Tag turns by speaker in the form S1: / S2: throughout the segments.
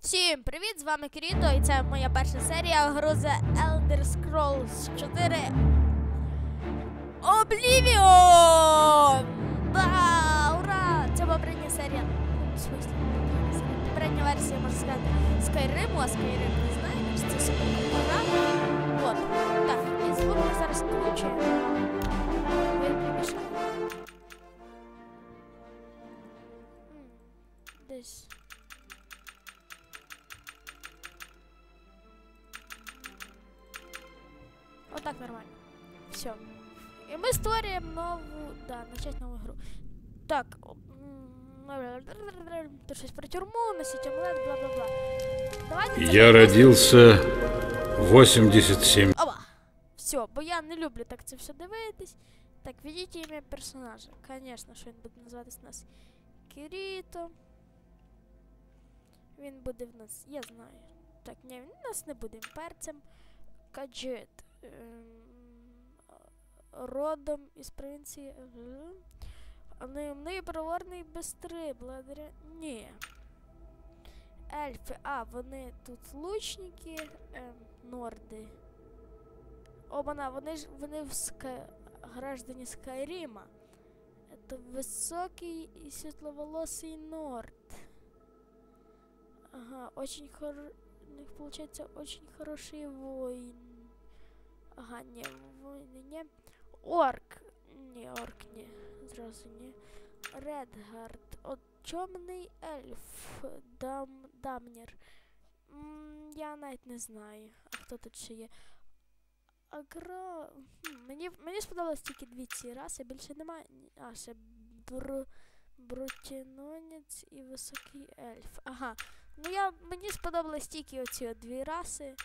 S1: Всім привіт! З вами Кіріто, і це моя перша серія гри Elder Scrolls 4 Oblivion! Да, ура! Це попередня серія. Ну, попередня версія, можна сказати, Skyrim, а Skyrim не що це супер програма. От. Так, і звук ми зараз примішали. Десь. Нормально. Все. І ми створюємо нову. Да, начать нову гру. Так. Тут щось про тюрму, носить амулет, бла-бла-бла.
S2: Я родился 87.
S1: Оба. Все, бо я не люблю так це все дивитись. Так, введіть ім'я персонажа. Звісно, що він буде називатись у нас Кіріто. Він буде в нас, я знаю. Так, ні, він у нас не буде імперцем. Каджит. Ем, родом із провінції. Ага. А Наємний проворний бистрий, благодаря. Ні. Ельфи. А, вони тут лучники, ем, норди. Обана, вони ж вони в ска... граждані Скайрима. Это высокий и светловолосый Норд. Ага, очень хор... У них получается очень хороший воин. Ага, не, воины не. Орк. Не, орк не. Зразу не. Редгард. От чорний ельф. Дам... Дамнір. М, я навіть не знаю. А хто тут ще є? Агро. Мені, мені сподобалось тільки дві ці раси, більше немає. А, ще бру... брутінонець і високий ельф. Ага. Ну я. Мені сподобалось тільки оці дві раси.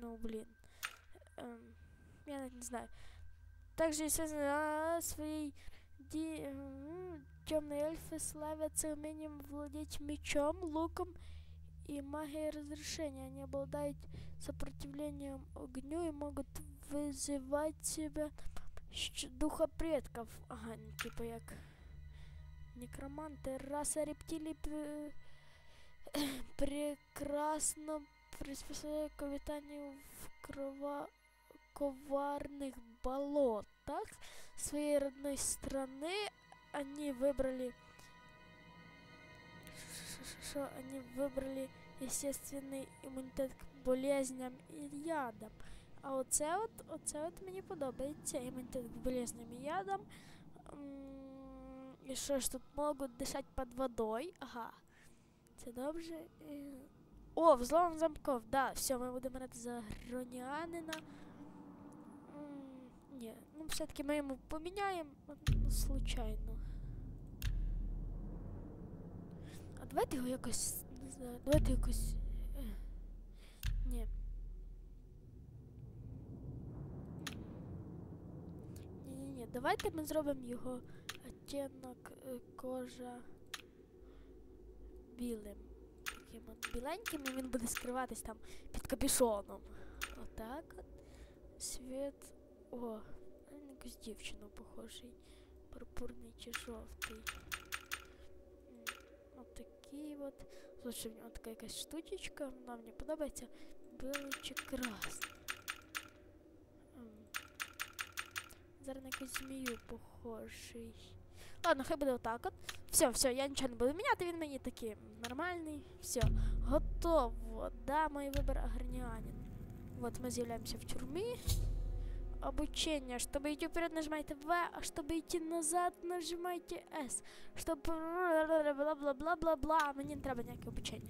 S1: Ну, блін. Ем, я не знаю. Также связано своей ди... темные эльфы славятся умением владеть мечом, луком и магией разрушения. Они обладают сопротивлением огню и могут вызывать себя духа предков. Ага, ну, типа як некроманты. Раса рептилий пр- прекрасно приспособлена к обитанию в крова... коварных болотах своей родной страны. Они выбрали... Что они выбрали естественний імунітет к болезням і ядам. А оце от, оце от мені подобається імунітет к болезням і ядам. М, І що ж тут можуть дишати під водою? Ага. Це добре. о, взлом замков, да, все, ми будемо грати за гронянина. Ні, ну все-таки ми йому поміняємо ну, случайно. А давайте його якось. Не знаю, давайте якось. е, Ні. Ні-ні-ні, давайте ми зробимо його оттінок е, кожа білим. Таким от біленьким, і він буде скриватись там під капюшоном. Отак от. Світ. О, він якусь дівчину похожий. Пурпурний чи жовтий. Отакий от. Слушай, в нього така якась штучечка, вона мені подобається. Білий чи красний. Зараз на якусь змію похожий. Ладно, хай буде отак от. Все, все, я нічого не буду міняти, він мені такий нормальний. Все, готово. Да, мой вибір агріанин. Вот мы з'являємося в тюрмі. Обучение. Чтобы идти вперед, нажимайте В, а чтобы идти назад, нажимайте S. Щоб бла-бла-бла-бла-бла. Мені не треба ніяке обучення.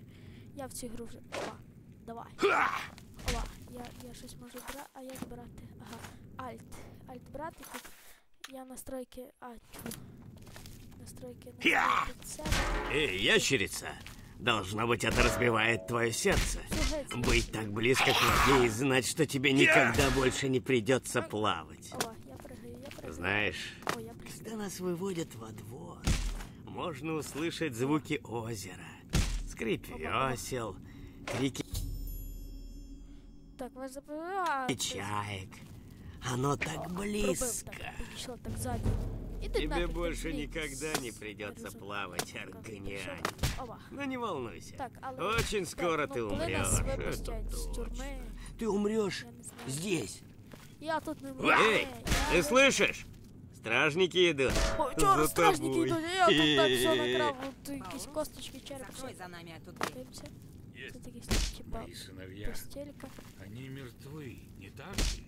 S1: Я в цю гру вже. Опа, давай. Опа, я, я щось можу брати. А як брати? Ага. Альт. Альт брати тут. Я настройки. А, чу. Настройки настройки себе.
S3: Эй, ящерица! Должно быть, это разбивает твое сердце.
S1: Слухайте.
S3: Быть так близко к воде и знать, что тебе никогда больше не придется плавать.
S1: О, я прыгаю, я прыгаю.
S3: Знаешь,
S1: О, я прыгаю.
S3: когда нас выводят во двор, можно услышать звуки озера, скрип весел, крики
S1: Так, вас запам'ятаю.
S3: чаек. Оно так
S1: Пробив
S3: близко.
S1: так, підійшло так ззаді. Іди
S3: Тебе
S1: нафіг,
S3: больше
S1: ти
S3: никогда не
S1: з-
S3: придется
S1: розум-
S3: плавать,
S1: Как
S3: Аргониане.
S1: пішов. Оба.
S3: Но не волнуйся.
S1: Так, але
S3: Очень скоро
S1: так,
S3: ты
S1: ну, коли
S3: умрешь.
S1: нас
S3: это
S1: випустять з
S3: точно.
S1: тюрми,
S3: Ты умрешь
S1: я не знаю.
S3: здесь.
S1: Я тут не можу.
S3: Эй, ты слышишь? Стражники идут.
S1: О, чого
S3: За
S1: стражники
S3: тобою.
S1: йдуть? Я тут так все накрав, тут якісь косточки, череп.
S4: Закрой за нами эту дверь.
S1: Дивимося.
S2: Есть.
S1: Тут якісь типа
S2: Мои сыновья,
S1: постелька.
S2: они мертвы, не так ли?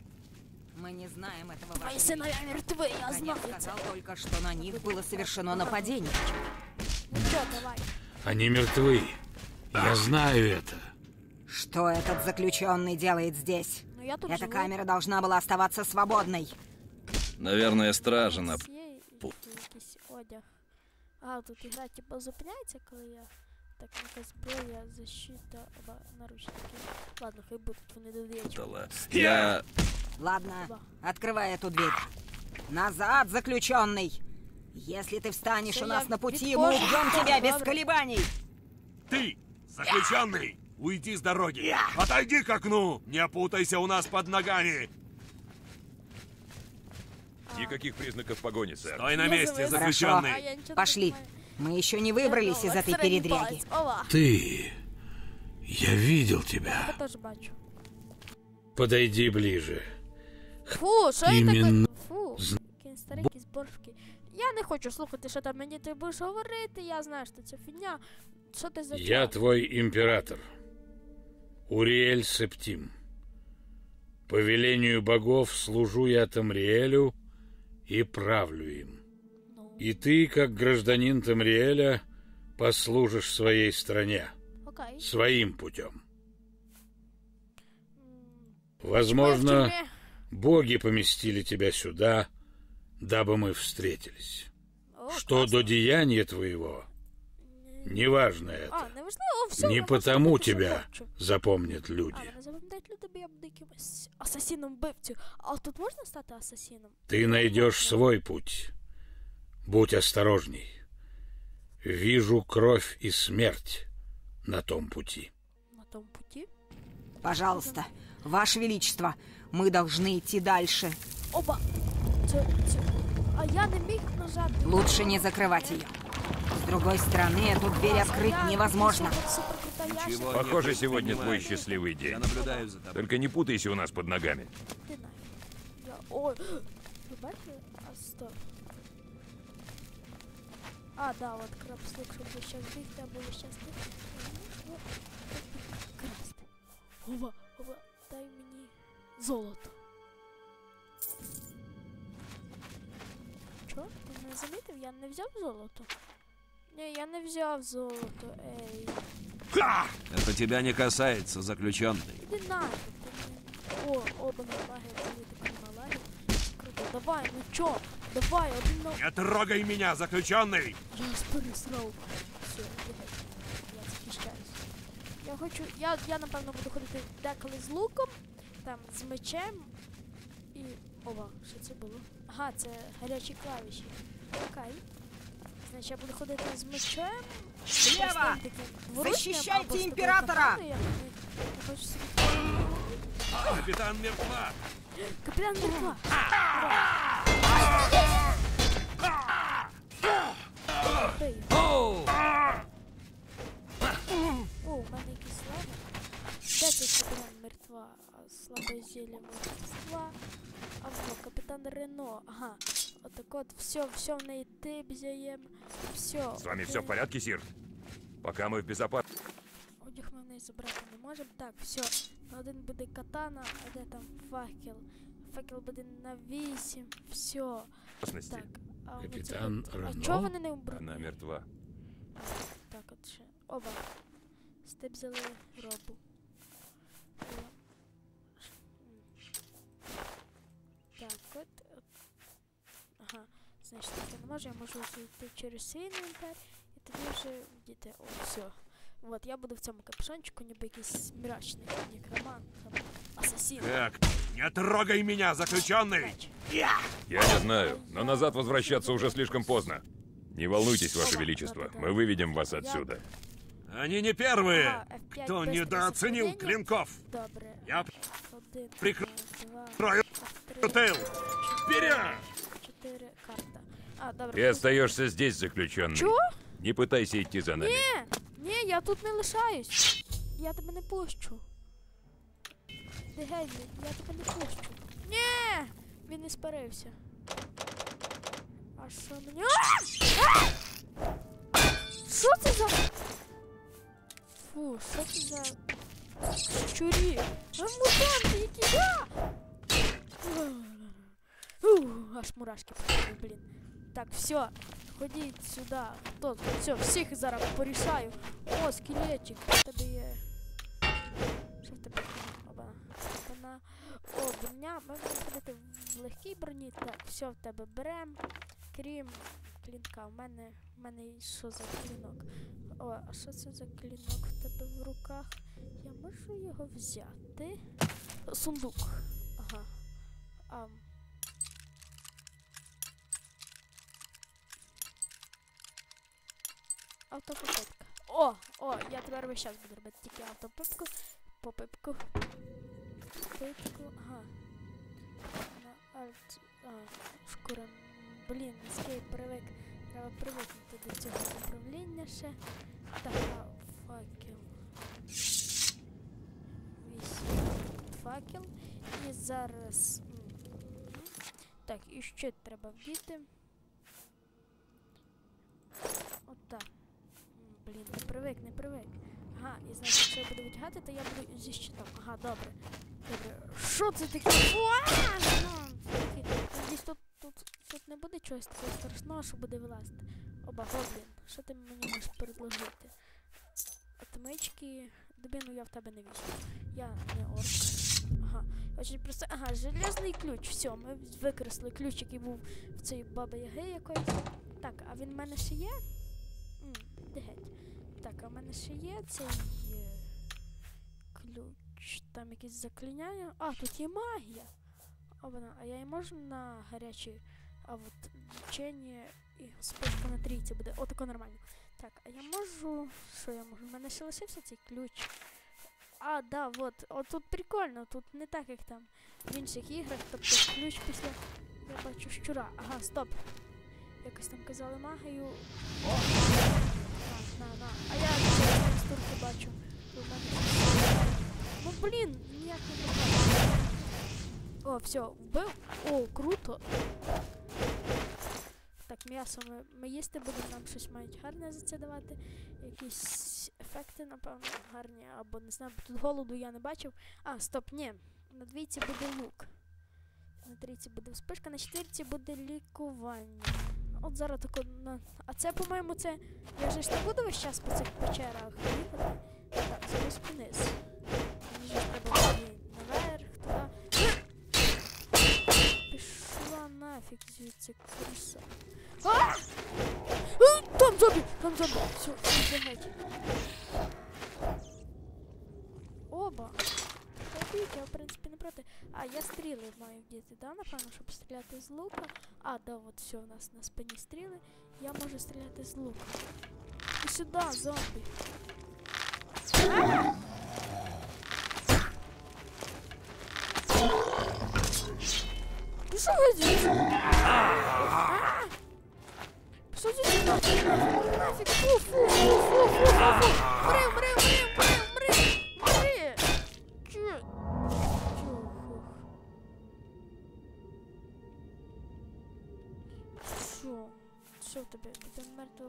S4: Мы не знаем этого
S1: Мої
S4: вашего
S1: синовья мертві, я
S4: Конец
S1: знаю це.
S4: сказал только, что на них было совершено нападение.
S1: Ну чо, давай.
S2: Они мертвы. Я знаю это.
S4: Что этот заключенный делает здесь?
S1: Ну я тут
S4: Эта
S1: живу.
S4: камера должна была оставаться свободной.
S5: Наверное, стража на...
S1: Ось Є якийсь одяг. А, тут ігра типу зупиняється, коли я так якась зброя, защита, оба наручники. Ладно, хай будуть вони до вечора.
S5: Дала. Я...
S4: Ладно, открывай эту дверь. Назад, заключенный! Если ты встанешь
S1: Всё,
S4: у
S1: я
S4: нас на пути, мы убьем тебя без
S1: ладно.
S4: колебаний!
S6: Ты, заключенный, уйди с дороги. Отойди к окну. Не путайся у нас под ногами.
S7: Никаких признаков погони, сэр.
S6: Стой на месте.
S1: А
S6: заключенный.
S1: не
S4: Пошли.
S1: понимаю.
S4: Мы еще не выбрались
S1: Я
S4: из
S1: думала,
S4: этой
S1: средній
S4: передряги.
S1: палець. Ова,
S2: Ты... Я видел тебя.
S1: я теж бачу.
S2: Подойди ближе.
S1: Фу, що я
S2: Іменно
S1: таке? Фу, який старий якісь боршки. Я не хочу слухати, що там мені ти будеш говорити, я знаю, що це фігня. Що ти за
S2: Я
S1: чел?
S2: твой император. Уриэль Септим. По велению богов служу я Тамриэлю и правлю им.
S1: Ну,
S2: И ты, как гражданин Тамриэля, послужишь своей стране,
S1: окей.
S2: своим путем.
S1: М,
S2: Возможно,
S1: ми в тюрмі.
S2: боги поместили тебя сюда, дабы мы встретились.
S1: О,
S2: Что
S1: класно.
S2: до деяния твоего, неважно
S1: А,
S2: это.
S1: неважливо, все.
S2: Не
S1: я можу
S2: потому
S1: робити, що
S2: тебя
S1: хочу.
S2: запомнят
S1: А,
S2: люди.
S1: мене запам'ятають люди, бо я буду якимось асасіном вбивцю. А тут можна стати асасіном?
S2: Ты найдешь свой путь. Будь осторожней. Вижу кровь и смерть на том пути.
S1: На тому путі.
S4: Пожалуйста, Ваше Величество, мы должны идти дальше.
S1: Оба! Це, це... А я не міг нажати.
S4: Лучше не закрывать ее. С другой стороны, эту дверь открыть невозможно.
S7: Похоже,
S6: Похоже,
S7: сегодня твой
S6: понимаешь.
S7: счастливый день.
S6: наблюдаю за тобой.
S7: Только не путайся у нас под ногами.
S1: Ти нафіг. Я... Ой, ви бачили? А, стоп. А, да, от крапслик, щоб ви щас бігти, або ви щас не... Ну, Красти. Ова, ова, дай мені золото. Чо? Ти не замітив? Я не взяв золото. Ні, я не взяв золото, ей.
S6: Это тебя не касается, заключенный.
S1: Іди нафіг. ти не- О, оба на лаги, це такі малаги. Круто, давай, ну чо? Давай, один на...
S6: Не трогай меня, заключенный!
S1: Я аж пересрав. Все, давай. Я захищаюсь. Я хочу. Я, я напевно буду ходити деколи з луком, там з мечем і. Ова, що це було? Ага, це гарячі клавіші. Окей. Значить, я буду ходити з мечем.
S4: Слева!
S1: простим таким двуручним,
S4: Защищайте
S1: або з такою
S4: імператора!
S1: катаною, я не- я хочу собі-
S6: Капитан мертва!
S1: Де цей капітан мертва? А, Слабе зілля мертва. А во, капітан Рено. Ага. Отак от, все, все в неї тибзяєм. Все.
S7: С вами все в порядке, Сир? Пока мы в безопасности.
S1: Одяг ми в неї забрати не можемо. Так, все. На один буде катана, а де там факел? Факел буде на 8. Все. Так. А оце
S2: Капітан
S1: от- А
S2: Рено?
S1: чого вони не убрали?
S7: Она мертва.
S1: Так, от ще. Оба. Степ взяли робу. О. М. Так, от. от. Ага. Значить, так я не можу, я можу зайти через свій інвентар і тоді вже діти. О, все. От, я буду в цьому капюшончику, ніби якийсь мрачний некромант, там, асасін.
S6: Как? Не трогай меня, заключенный!
S1: Меч.
S7: Я не знаю, но назад возвращаться уже слишком поздно. Не волнуйтесь, Ваше
S1: Оба,
S7: Величество,
S1: да-да-да.
S7: мы выведем вас
S1: Я-
S7: отсюда.
S6: Они не первые,
S1: Ага, F5
S6: кто
S1: быстрое
S6: недооценил
S1: совпадение.
S6: клинков.
S1: Добре.
S6: Я
S1: Один,
S6: Прикрою
S1: два,
S6: Трою
S1: три,
S6: тыл. Вперед!
S1: чотири карта. А, добре.
S7: Ты остаешься здесь, заключенный.
S1: Чё?
S7: Не пытайся идти за нами.
S1: Ні, ні, я тут не лишаюсь. Я тебе не пущу. Де геть, я тебе не пущу. Ні! Він не спарився. А що мені. А! А! Що це за. Фу, що це за. Щурі? А мутанти, які я! Аж мурашки пішли, блін. Так, все, ходіть сюди. Тут, все, всіх зараз порішаю. О, скелетик, в тебе є. Що в тебе? Оба. Вона. О, броня, ми будемо ходити в легкій броні. Так, все в тебе берем. Крім клінка. У мене. У мене що за клінок? О, а що це за клінок в тебе в руках? Я можу його взяти. Сундук. Ага. Ам. Автопопитка. О, о, я тепер весь час буду робити тільки автопипку, попипку, попипку, ага. На альт, а, шкура, блін, ескейп привик, треба привикнути до цього управління ще. Так, факел. Вісім. Факел. І зараз... Так, і щит треба вдіти. Отак. Блін, не привик, не привик. Ага, і значить, якщо я буду витягати, то я буду зі щитом. Ага, добре. Добре. Що це таке? Ну, це тут, тут, не буде чогось такого страшного, що буде вилазити. Оба, гоблін, що ти мені можеш предложити? Отмички. Дубину я в тебе не візьму. Я не орк. Ага. Очень просто. Ага, железний ключ. Все, ми викресли ключ, який був в цієї баби Яги якоїсь. Так, а він в мене ще є? М, де геть? Так, а в мене ще є цей е, ключ. Там якийсь заклиняє. А, тут є магія. А а я її можу на гарячі, а от лічення і спочатку на трійці буде. О, тако нормально. Так, а я можу. Що я можу? У мене ще лишився цей ключ. А, да, вот. От тут прикольно, тут не так, як там в інших іграх. Тобто ключ після. Я бачу щура. Ага, стоп. Якось там казали магію. О! На, на, на. А я текстурки бачу. Ну блін, ніяк не попав. О, все, вбив. О, круто. Так, м'ясо ми, ми їсти будемо, нам щось мають гарне за це давати. Якісь ефекти, напевно, гарні, або не знаю, бо тут голоду я не бачив. А, стоп, ні. На двійці буде лук. На трійці буде вспишка, на четвірці буде лікування. От зараз тако на. А це, по-моєму, це. Я же ж не буду весь час по цих печерах їхати. Так, зараз вниз. Мені ж треба туди наверх, туди. Нафіг звідси криса. А! Е, Там зомбі! Там зомбі! Все, все. Оба. Побіг, я в принципі не проти. А, я стріли маю вдіти, да, напевно, щоб стріляти з лука. А, да, от все, у нас на спині стріли. Я можу стріляти з лука. І сюди, зомбі. А! Ти що ходиш? Що ти нафіг? Нафіг, фу, фу, фу, фу, фу, фу, фу. Мри, мри, мри, мри, мри, мри. Чё? Чё, фух. Що? Що в тебе? Буде мертва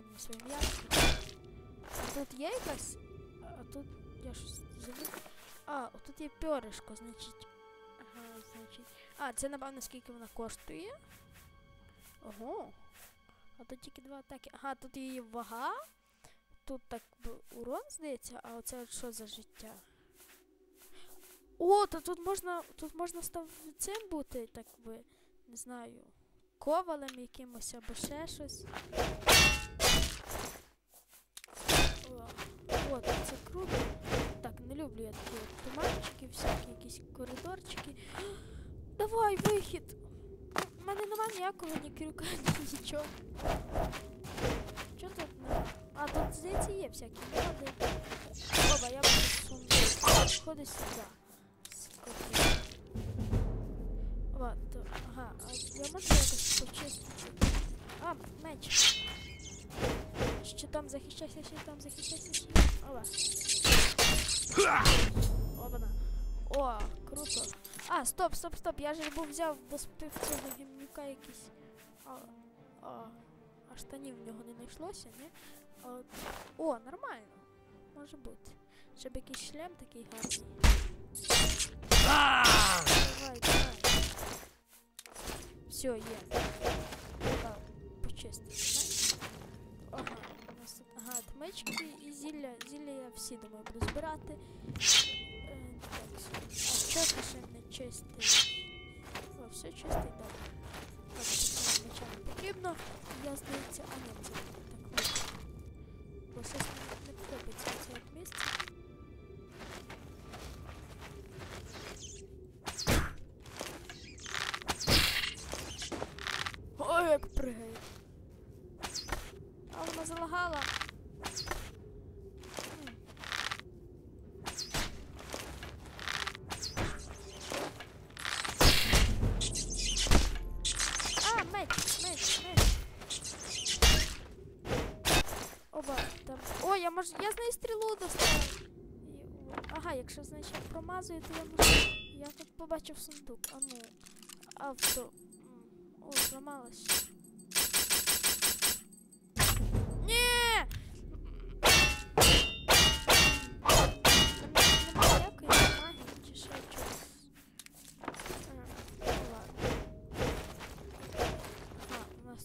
S1: Дайте мені своє м'ясо. Тут є якась. А тут я щось забув. А, тут є пьоришко, значить. Ага, значить. А, це напевно скільки вона коштує. Ого. А тут тільки два атаки. Ага, тут її вага. Тут так урон здається, а оце от що за життя? О, то тут можна. Тут можна став цим бути, так би, не знаю, ковалем якимось або ще щось. О, От, це круто. Так, не люблю я такі туманчики, всякі якісь коридорчики. Давай, вихід! У мене нема ніякого, ні крюка, ні нічого. Що тут нема? А, тут, здається, є всякі моди. Оба, я буду сундук. Ходи сюди. Оба, ага, а я можу якось почистити? А, меч. Щитом захищайся, щитом захищайся, щитом. Оба. Обана. О, круто. А, стоп, стоп, стоп. Я же був взяв до цього гімнюка якийсь. А, а штанів в нього не знайшлося, ні? А, о, нормально. Може бути. Щоб якийсь шлем такий гарний. Давай, давай. Все, є. Всі думаю буду збирати. Е, так, що ти ще не чистий? О, все чистий. Так, не потрібно. Я здається, а ні, це О, я з неї стрілу достав. Ага, якщо значить я промазую, то я можу. Я тут побачив сундук. А ну. Авто. О, зламалась. Ні!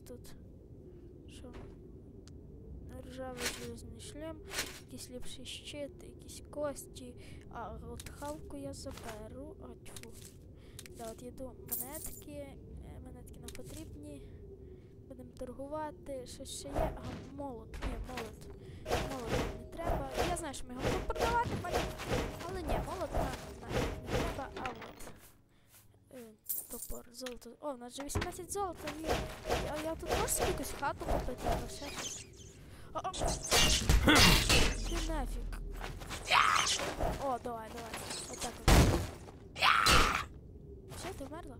S1: Тут що? Ржавий железний шлем, якийсь ліпший щит, якісь кості. А, от хавку я заберу. А, тьфу. Да, от їду монетки. е, Монетки нам потрібні. Будемо торгувати. Щось ще є. Ага, молот. Ні, молот. Молот не треба. Я знаю, що ми його будемо продавати. Але ні, молот нам не треба, а от. Е, топор, золото. О, у нас вже 18 золота є. А я тут можу якусь хату купити або ще щось? А, нафиг. О, давай, давай. Вот так вот. Все, ты вмерла?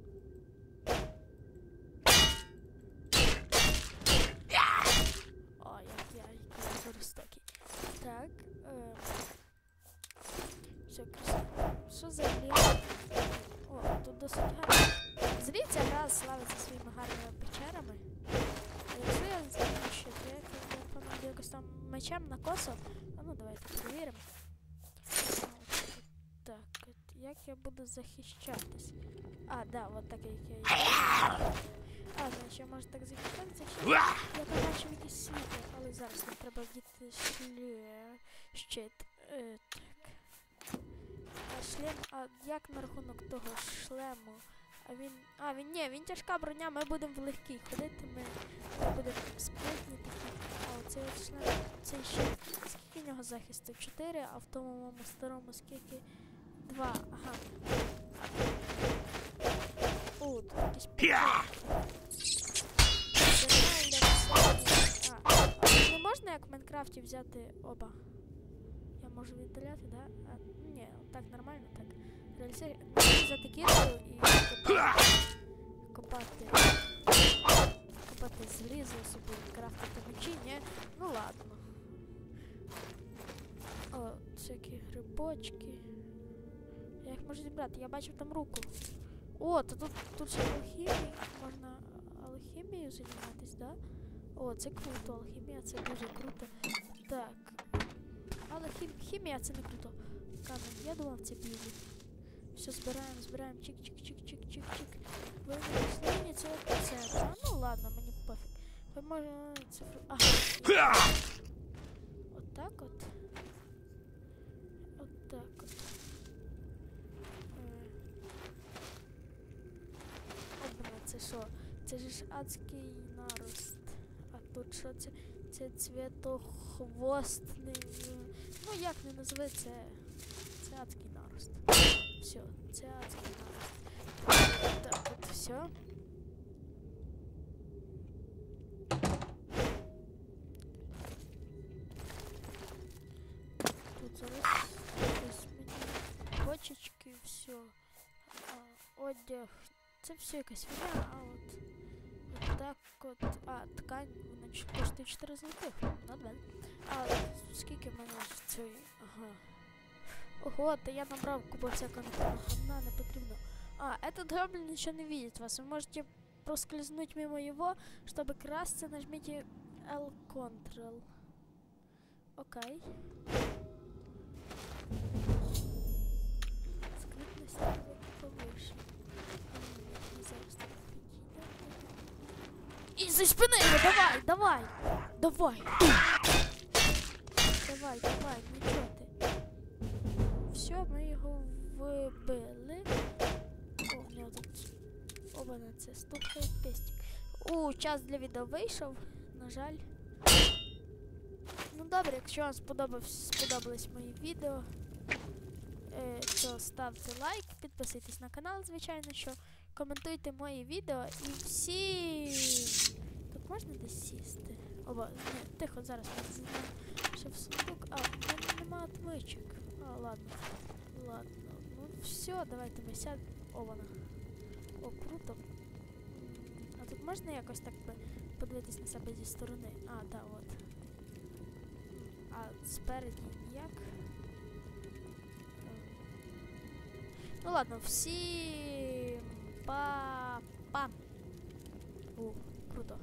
S1: Буду захищатись? А, да, от так як я. і- А, значить я можу так захищатися. Ще я побачив якісь світло, але зараз нам треба вдіти шле... щит. Е, так. А шлем, а як на рахунок того шлему? А він. А, він ні, він тяжка броня, ми будемо в легкій ходити, ми, будемо спритні такі. А оцей шлем, цей щит. Скільки в нього захисту? 4, а в тому моєму старому скільки? 2. Ага. О, тут якісь не можна як в Майнкрафті взяти оба? Я можу віддаляти, да? А, ні, так нормально, так. Реалізація. Взяти кірку і копати. Копати. Злізу собі, крафтити мечі, ні? Ну ладно. О, всякі грибочки. Їх можу зібрати, я бачив там руку. О, то тут, тут ще алхімія. Можна алхімією займатись, да? О, це круто, алхімія це дуже круто. Так. Але хім, хімія це не круто. Камінь, я думав, це білі. Все, збираємо, збираємо. Чик-чик-чик-чик-чик-чик. Ви рослині це це. А ну ладно, мені пофіг. Ви може цифру. Ага. От так от. От так от. Це ж адський нарост. А тут що це? Це цвітохвостний. Ну як не назви, це це адський нарост. Все, це адський нарост. Так, от все. Тут зараз мені почечки, все. Одяг. Це все якась фігня, а от От так от. А, ткань, вона ч- коштує 4 золотих. Not bad. А скільки в мене ж цієї. Ага. Ого, та я набрав купу всякого говна, не потрібно. А, этот гоблин ничего не видит вас. Вы можете проскользнуть мимо его, чтобы красться, нажмите L-Control. Окей. Скрытность навык повыше. І за спини його, давай, давай! Давай! Давай, давай, ну чого ти? Все, ми його вбили. О, в нього тут оба на це стукає пестик. У, час для відео вийшов, на жаль. Ну добре, якщо вам сподобався, сподобались мої відео, е, то ставте лайк, підписуйтесь на канал, звичайно, що коментуйте мої відео і всі. Тут можна десь сісти? Оба, ні, тихо, зараз що в сундук. А, в мене нема отмичок. А, ладно. Ладно. Ну все, давайте ми сядемо. О, вона. О, круто. А тут можна якось так подивитись на себе зі сторони? А, так, от. А спереді ніяк. Ем. Ну ладно, всім па-па. О, круто.